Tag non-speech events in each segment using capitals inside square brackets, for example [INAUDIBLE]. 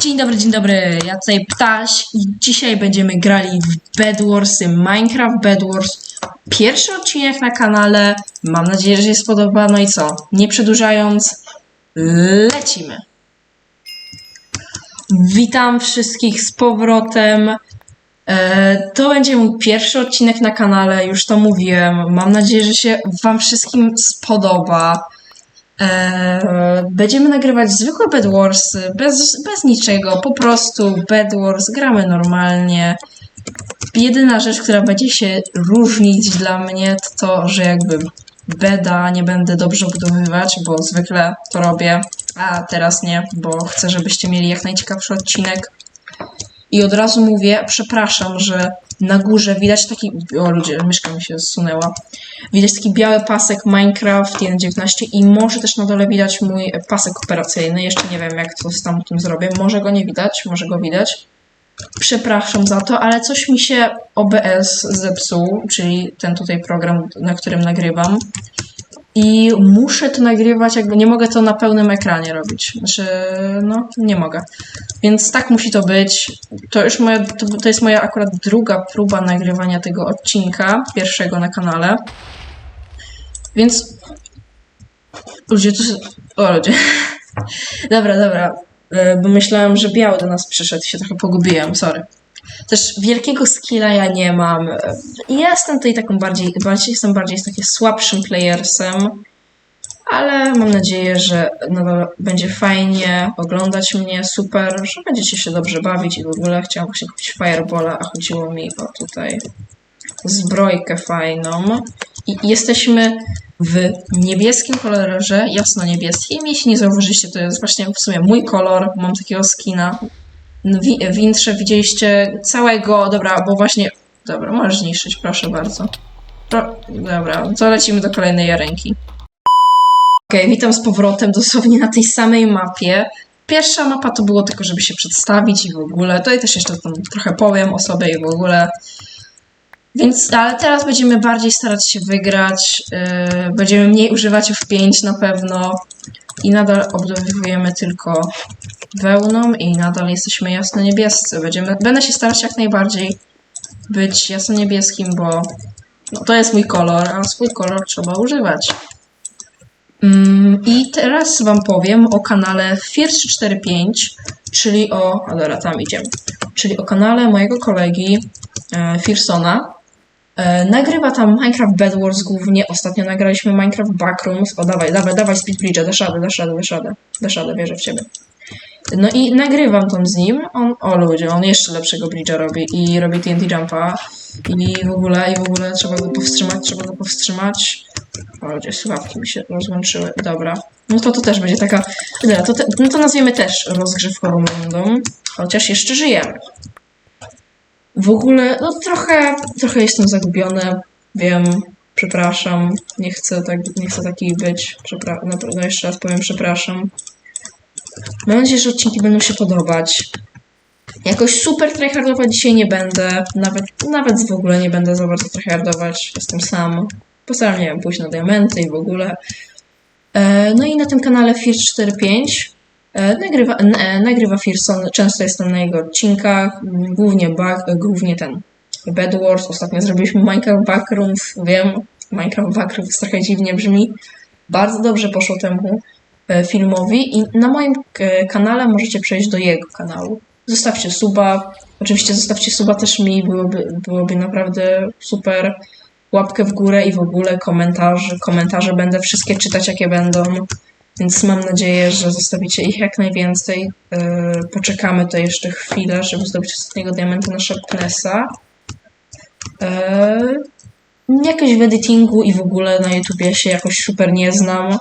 Dzień dobry, dzień dobry, ja tutaj Ptaś i dzisiaj będziemy grali w Bed Warsy Minecraft Bed Wars. Pierwszy odcinek na kanale, mam nadzieję, że się spodoba, no i co, nie przedłużając, lecimy. Witam wszystkich z powrotem. E, To będzie mój pierwszy odcinek na kanale, już to mówiłem. Mam nadzieję, że się Wam wszystkim spodoba. Eee, będziemy nagrywać zwykłe Bed Wars, bez, bez niczego, po prostu Bed Wars, gramy normalnie. Jedyna rzecz, która będzie się różnić dla mnie, to to, że jakby beda nie będę dobrze budowywać, bo zwykle to robię, a teraz nie, bo chcę, żebyście mieli jak najciekawszy odcinek. I od razu mówię, przepraszam, że na górze widać taki. O ludzie, myszka mi się zsunęła. Widać taki biały pasek Minecraft 1.19 i może też na dole widać mój pasek operacyjny. Jeszcze nie wiem, jak to z tamtym zrobię. Może go nie widać, może go widać. Przepraszam za to, ale coś mi się OBS zepsuł, czyli ten tutaj program, na którym nagrywam. I muszę to nagrywać, jakby nie mogę to na pełnym ekranie robić. Znaczy, no, nie mogę. Więc tak musi to być. To już moja, to, to jest moja akurat druga próba nagrywania tego odcinka, pierwszego na kanale. Więc. Ludzie, jest. O, ludzie. [LAUGHS] dobra, dobra. E, Bo myślałem, że biały do nas przyszedł się trochę pogubiłem, sorry. Też wielkiego skilla ja nie mam. E, Jestem tutaj taką bardziej, bardziej jestem bardziej takim słabszym playersem, ale mam nadzieję, że nadal będzie fajnie oglądać mnie, super, że będziecie się dobrze bawić i w ogóle chciałam właśnie kupić Firebola, a chodziło mi o tutaj zbrojkę fajną. I jesteśmy w niebieskim kolorze, jasno-niebieskim. Jeśli nie zauważyliście, to jest właśnie w sumie mój kolor. Mam takiego skina. Wi- W intrze widzieliście całego, dobra, bo właśnie. Dobra, możesz zniszczyć, proszę bardzo. Pro... Dobra, to lecimy do kolejnej jarenki. Okej, witam z powrotem dosłownie na tej samej mapie. Pierwsza mapa to było tylko, żeby się przedstawić i w ogóle. Tutaj też jeszcze tam trochę powiem o sobie i w ogóle. Więc, ale teraz będziemy bardziej starać się wygrać. Yy, będziemy mniej używać F5 na pewno. I nadal obudowujemy tylko wełną i nadal jesteśmy jasno-niebiescy. Będziemy, będę się starać jak najbardziej być jasno-niebieskim, bo no, to jest mój kolor, a swój kolor trzeba używać. Mm, I teraz Wam powiem o kanale First45, czyli o. A tam idziemy. Czyli o kanale mojego kolegi e, Firsona. E, nagrywa tam Minecraft Bed Wars głównie. Ostatnio nagraliśmy Minecraft Backrooms. O, dawaj, dawaj, dawaj Speed Bridge'a, dasz radę, dasz radę, dasz radę. Dasz radę, wierzę w Ciebie. No i nagrywam tam z nim. On, o ludzie, on jeszcze lepszego bridge'a robi i robi TNT Jumpa. I w ogóle, i w ogóle trzeba go powstrzymać, trzeba go powstrzymać. O ludzie, słuchawki mi się rozłączyły. Dobra. No to to też będzie taka. Dobra, to, te, no to nazwiemy też rozgrzewkową rundą. Chociaż jeszcze żyjemy. W ogóle, no trochę, trochę jestem zagubiony. Wiem, przepraszam. Nie chcę, tak, nie chcę taki być. Przepra- no, no jeszcze raz powiem przepraszam. Mam nadzieję, że odcinki będą się podobać. Jakoś super tryhardować dzisiaj nie będę. Nawet, nawet w ogóle nie będę za bardzo tryhardować. Jestem sam. Postaram nie wiem, pójść na diamenty i w ogóle. E, no i na tym kanale First45 e, nagrywa, n, e, nagrywa Firson. Często jestem na jego odcinkach. m, Głównie, back, e, głównie ten Bed Wars. Ostatnio zrobiliśmy Minecraft Backrooms. Wiem, Minecraft Backrooms trochę dziwnie brzmi. Bardzo dobrze poszło temu e, filmowi i na moim e, kanale możecie przejść do jego kanału. Zostawcie suba. Oczywiście zostawcie suba też mi, byłoby, byłoby naprawdę super. Łapkę w górę i w ogóle komentarze. Komentarze będę wszystkie czytać, jakie będą. Więc mam nadzieję, że zostawicie ich jak najwięcej. E, poczekamy to jeszcze chwilę, żeby zdobyć ostatniego diamenta na Sharpnessa. E, jakoś w editingu i w ogóle na YouTubie się jakoś super nie znam,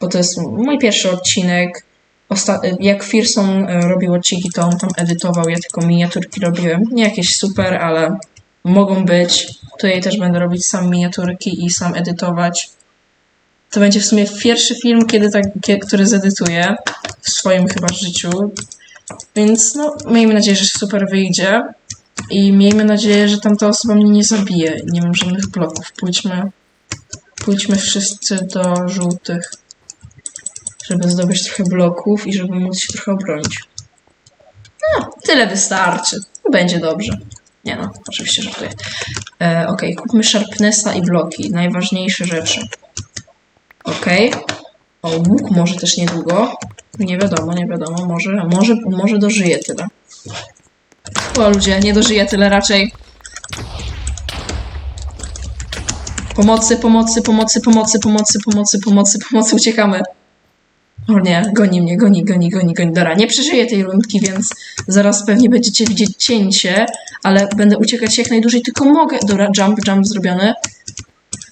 bo to jest mój pierwszy odcinek. Osta- jak Firson e, robił odcinki, to on tam edytował, ja tylko miniaturki robiłem. Nie jakieś super, ale mogą być. Tutaj też będę robić sam miniaturki i sam edytować. To będzie w sumie pierwszy film, kiedy tak, który zedytuję w swoim chyba życiu. Więc no, miejmy nadzieję, że super wyjdzie. I miejmy nadzieję, że tamta osoba mnie nie zabije. Nie mam żadnych bloków. Pójdźmy, pójdźmy wszyscy do żółtych, żeby zdobyć trochę bloków i żeby móc się trochę obronić. No, tyle wystarczy. Będzie dobrze. Nie no, oczywiście żartuję. E, Okej, kupmy Sharpnessa i bloki. Najważniejsze rzeczy. Okej. O, łuk może też niedługo. Nie wiadomo, nie wiadomo. Może, może, może dożyje tyle. O ludzie, nie dożyje tyle raczej. Pomocy, pomocy, pomocy, pomocy, pomocy, pomocy, pomocy, pomocy, uciekamy. O nie, goni mnie, goni, goni, goni, goni. Dobra, nie przeżyję tej rundki, więc zaraz pewnie będziecie widzieć cięcie, ale będę uciekać jak najdłużej, tylko mogę. Dobra, jump, jump zrobiony.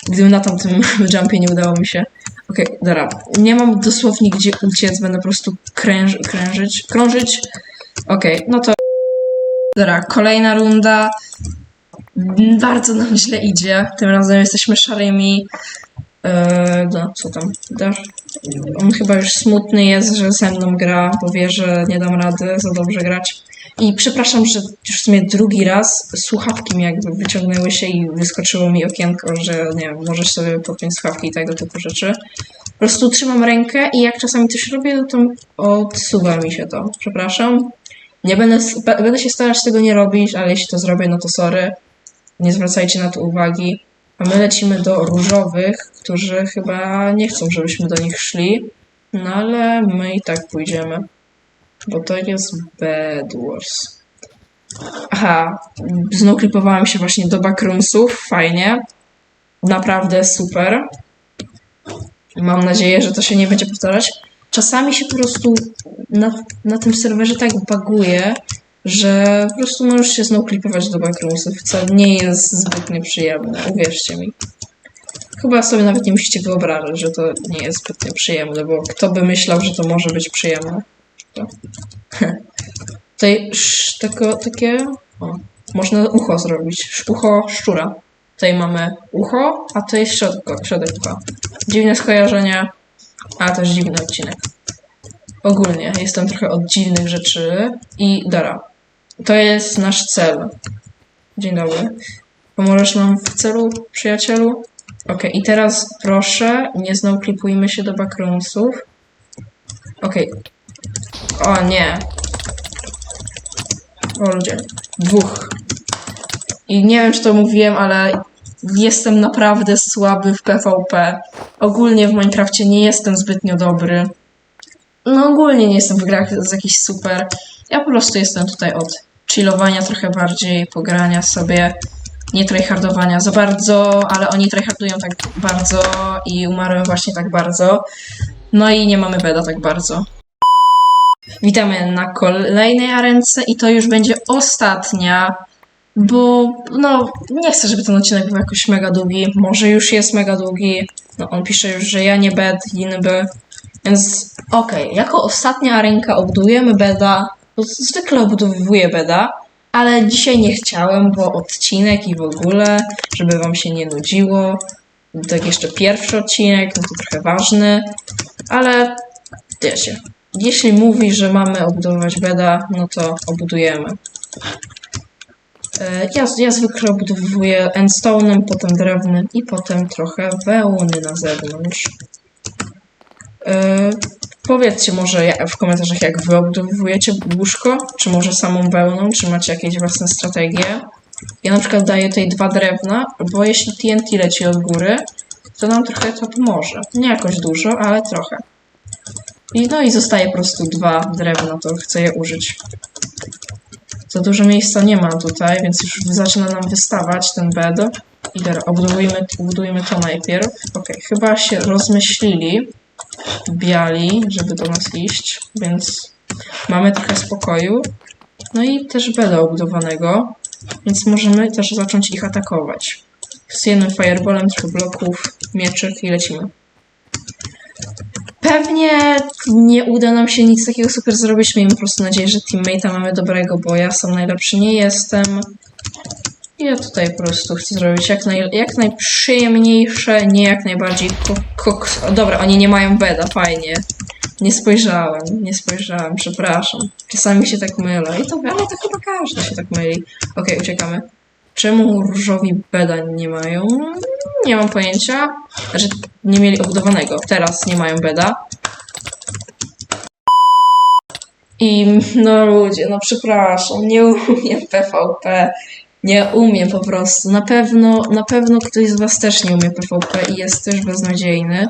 Gdybym na tamtym [LAUGHS] jumpie nie udało mi się. Okej, dobra. Nie mam dosłownie gdzie uciec, będę po prostu kręż, krężyć, krążyć. Okej, no to... Dobra, kolejna runda. Bardzo nam źle idzie. Tym razem jesteśmy szarymi. Eee, no, co tam? Dasz? On chyba już smutny jest, że ze mną gra, bo wie, że nie dam rady za dobrze grać. I przepraszam, że już w sumie drugi raz słuchawki mi jakby wyciągnęły się i wyskoczyło mi okienko, że nie wiem, możesz sobie podpiąć słuchawki i tego typu rzeczy. Po prostu trzymam rękę i jak czasami coś robię, to odsuwa mi się to. Przepraszam. Nie będę, będę się starać tego nie robić, ale jeśli to zrobię, no to sorry. Nie zwracajcie na to uwagi. A my lecimy do różowych, którzy chyba nie chcą, żebyśmy do nich szli. No ale my i tak pójdziemy. Bo to jest Bad Wars. Aha, znowu klipowałam się właśnie do backroomsów. Fajnie. Naprawdę super. Mam nadzieję, że to się nie będzie powtarzać. Czasami się po prostu na, na tym serwerze tak baguje, że po prostu możesz się znowu klipować do backroomsów, co nie jest zbytnio przyjemne, uwierzcie mi. Chyba sobie nawet nie musicie wyobrażać, że to nie jest zbytnio przyjemne, bo kto by myślał, że to może być przyjemne. To. [LAUGHS] Tutaj sz, tako, takie... O, można ucho zrobić. Ucho szczura. Tutaj mamy ucho, a jest środko, środek. Dziwne skojarzenie, a też dziwny odcinek. Ogólnie jestem trochę od dziwnych rzeczy i Dara. To jest nasz cel. Dzień dobry. Pomożesz nam w celu, przyjacielu? Okej, i teraz proszę, nie znowu klipujmy się do backroomsów. Okej. O nie. O ludzie. Dwóch. I nie wiem, czy to mówiłem, ale jestem naprawdę słaby w PvP. Ogólnie w Minecrafcie nie jestem zbytnio dobry. No ogólnie nie jestem w grach z jakiś super. Ja po prostu jestem tutaj od chillowania trochę bardziej, pogrania sobie, nie tryhardowania za bardzo, ale oni tryhardują tak bardzo i umarłem właśnie tak bardzo. No i nie mamy beda tak bardzo. Witamy na kolejnej arence i to już będzie ostatnia, bo no nie chcę, żeby ten odcinek był jakoś mega długi. Może już jest mega długi. No on pisze już, że ja nie bed, inny więc okej, jako ostatnia arenka obudujemy beda, bo zwykle obudowuję beda, ale dzisiaj nie chciałem, bo odcinek i w ogóle, żeby wam się nie nudziło. Tak jeszcze pierwszy odcinek, no to trochę ważny, ale wiecie, jeśli mówi, że mamy obudowywać beda, no to obudujemy. E, Ja, ja zwykle obudowuję endstone'em, potem drewnem i potem trochę wełny na zewnątrz. E, Powiedzcie może w komentarzach, jak wy obudowujecie łóżko, czy może samą wełną, czy macie jakieś własne strategie. Ja na przykład daję tutaj dwa drewna, bo jeśli TNT leci od góry, to nam trochę to pomoże. Nie jakoś dużo, ale trochę. I no i zostaje po prostu dwa drewna, to chcę je użyć. Za dużo miejsca nie ma tutaj, więc już zaczyna nam wystawać ten bed. I dobra, obudujmy, obudujmy to najpierw. Okej, chyba się rozmyślili biali, żeby do nas iść, więc mamy trochę spokoju. No i też beda obudowanego, więc możemy też zacząć ich atakować. Z jednym fireballem, trochę bloków, mieczyk i lecimy. Pewnie nie uda nam się nic takiego super zrobić. Miejmy po prostu nadzieję, że teammate'a mamy dobrego, bo ja sam najlepszy nie jestem. Ja tutaj po prostu chcę zrobić jak, naj, jak najprzyjemniejsze, nie jak najbardziej ko- koks. Dobra, oni nie mają beda, fajnie. Nie spojrzałem, nie spojrzałem, przepraszam. Czasami się tak mylę. I to, ale to chyba każdy się tak myli. Okej, uciekamy. Czemu różowi beda nie mają? Nie mam pojęcia. Znaczy, nie mieli obudowanego. Teraz nie mają beda. I no ludzie, no przepraszam, nie umiem PvP. Nie umiem po prostu. Na pewno, na pewno ktoś z was też nie umie PvP i jest też beznadziejny.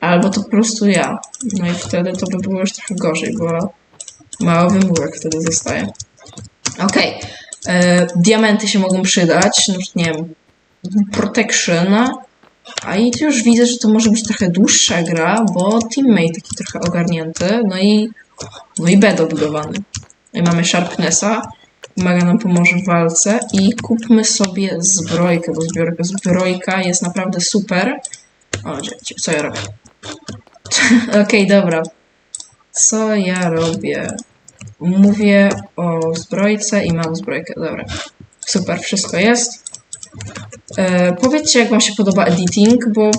Albo to po prostu ja. No i wtedy to by było już trochę gorzej, bo mało wymówek wtedy zostaje. Okej. e, Diamenty się mogą przydać. No, nie wiem. Protection. A i tu już widzę, że to może być trochę dłuższa gra, bo teammate taki trochę ogarnięty. No i, no i bed odbudowany. No i mamy Sharpnessa. Maga nam pomoże w walce. I kupmy sobie zbrojkę, bo zbiorka, zbrojka jest naprawdę super. O, co ja robię? [LAUGHS] Okej, dobra. Co ja robię? Mówię o zbrojce i mam zbrojkę. Dobra. Super, wszystko jest. E, powiedzcie, jak Wam się podoba editing, bo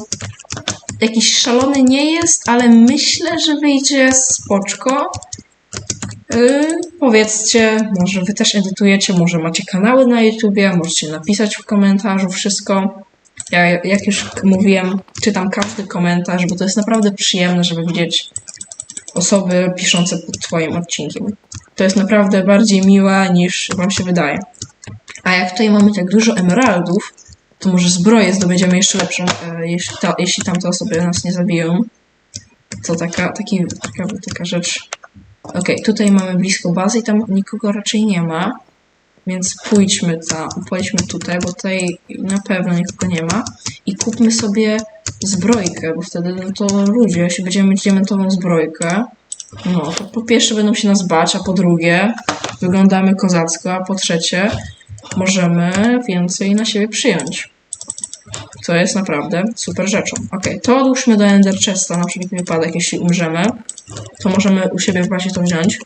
jakiś szalony nie jest, ale myślę, że wyjdzie spoczko. E, powiedzcie, może Wy też edytujecie, może macie kanały na YouTubie, możecie napisać w komentarzu wszystko. Ja, jak już mówiłem, czytam każdy komentarz, bo to jest naprawdę przyjemne, żeby widzieć osoby piszące pod Twoim odcinkiem. To jest naprawdę bardziej miłe niż Wam się wydaje. A jak tutaj mamy tak dużo emeraldów, to może zbroję zdobędziemy jeszcze lepszą, e, jeśli, ta, jeśli tamte osoby nas nie zabiją. To taka, taki, taka, taka rzecz. Okej, tutaj mamy blisko bazy i tam nikogo raczej nie ma. Więc pójdźmy tam, pójdźmy tutaj, bo tutaj na pewno nikogo nie ma. I kupmy sobie zbrojkę, bo wtedy no to ludzie, jeśli będziemy mieć diamentową zbrojkę, no to po pierwsze będą się nas bać, a po drugie wyglądamy kozacko, a po trzecie możemy więcej na siebie przyjąć. Co jest naprawdę super rzeczą. Ok, to odłóżmy do Ender Chesta na wszelki wypadek, jeśli umrzemy. To możemy u siebie w to wziąć.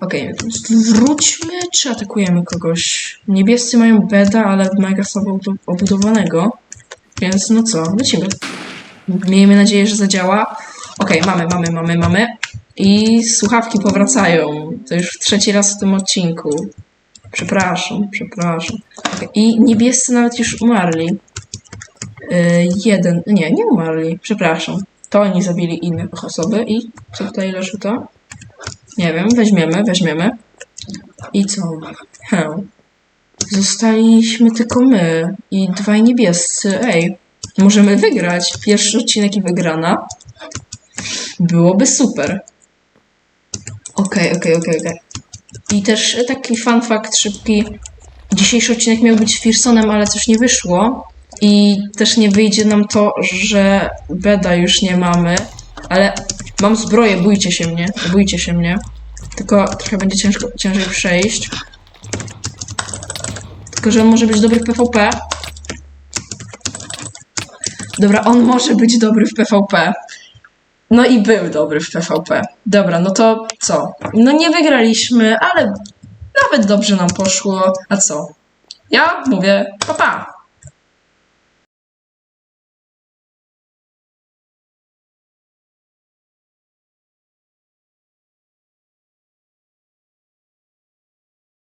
Okej, wróćmy, czy atakujemy kogoś? Niebiescy mają beda, ale obu- obudowanego. Więc no co, lecimy. Miejmy nadzieję, że zadziała. Okej, mamy, mamy, mamy, mamy. I słuchawki powracają. To już trzeci raz w tym odcinku. Przepraszam, przepraszam. I niebiescy nawet już umarli. Yy, jeden, nie, nie umarli, przepraszam. To oni zabili inne osoby i co tutaj leży to? Nie wiem, weźmiemy, weźmiemy. I co? He. Zostaliśmy tylko my i dwaj niebiescy. Ej, możemy wygrać. Pierwszy odcinek i wygrana. Byłoby super. Okej, okej, okej, okej. I też taki fun fact szybki. Dzisiejszy odcinek miał być Firsonem, ale coś nie wyszło. I też nie wyjdzie nam to, że Beda już nie mamy. Ale mam zbroję, bójcie się mnie. Bójcie się mnie. Tylko trochę będzie ciężko, ciężej przejść. Tylko, że on może być dobry w PvP. Dobra, on może być dobry w PvP. No i był dobry w PvP. Dobra, no to co? No nie wygraliśmy, ale nawet dobrze nam poszło. A co? Ja mówię, papa. Pa.